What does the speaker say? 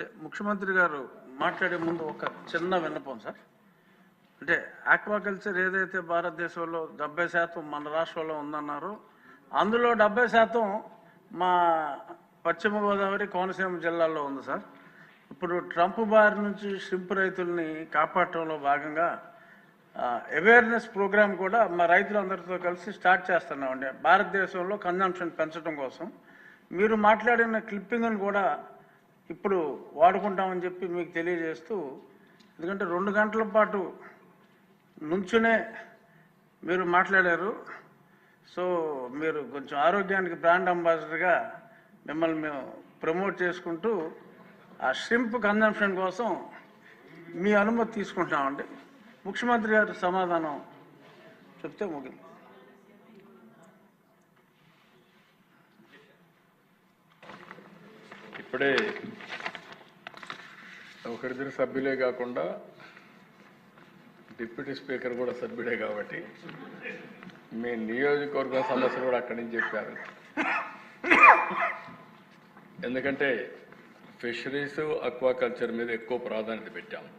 అంటే ముఖ్యమంత్రి గారు మాట్లాడే ముందు ఒక చిన్న విన్నపం సార్. అంటే ఆక్వాకల్చర్ ఏదైతే భారతదేశంలో డెబ్బై శాతం మన రాష్ట్రంలో ఉందన్నారో అందులో డెబ్బై శాతం మా పశ్చిమ గోదావరి కోనసీమ జిల్లాలో ఉంది సార్. ఇప్పుడు ట్రంప్ బారి నుంచి షింప్ రైతుల్ని కాపాడటంలో భాగంగా అవేర్నెస్ ప్రోగ్రామ్ కూడా మా రైతులందరితో కలిసి స్టార్ట్ చేస్తున్నామండి. భారతదేశంలో కన్జంప్షన్ పెంచడం కోసం. మీరు మాట్లాడిన క్లిప్పింగ్ని కూడా ఇప్పుడు వాడుకుంటామని చెప్పి మీకు తెలియజేస్తూ ఎందుకంటే రెండు గంటల పాటు నుంచునే మీరు మాట్లాడారు. సో మీరు కొంచెం ఆరోగ్యానికి బ్రాండ్ అంబాసిడర్గా మిమ్మల్ని మేము ప్రమోట్ చేసుకుంటూ ఆ షింప్ కన్జంప్షన్ కోసం మీ అనుమతి తీసుకుంటామండి ముఖ్యమంత్రి గారు సమాధానం చెప్తే ముగింది ఇప్పుడే ఒకరిద్దరు సభ్యులే కాకుండా డిప్యూటీ స్పీకర్ కూడా సభ్యుడే కాబట్టి మీ నియోజకవర్గ సమస్యలు కూడా అక్కడి నుంచి చెప్పారు. ఎందుకంటే ఫిషరీస్ అక్వాకల్చర్ మీద ఎక్కువ ప్రాధాన్యత పెట్టాము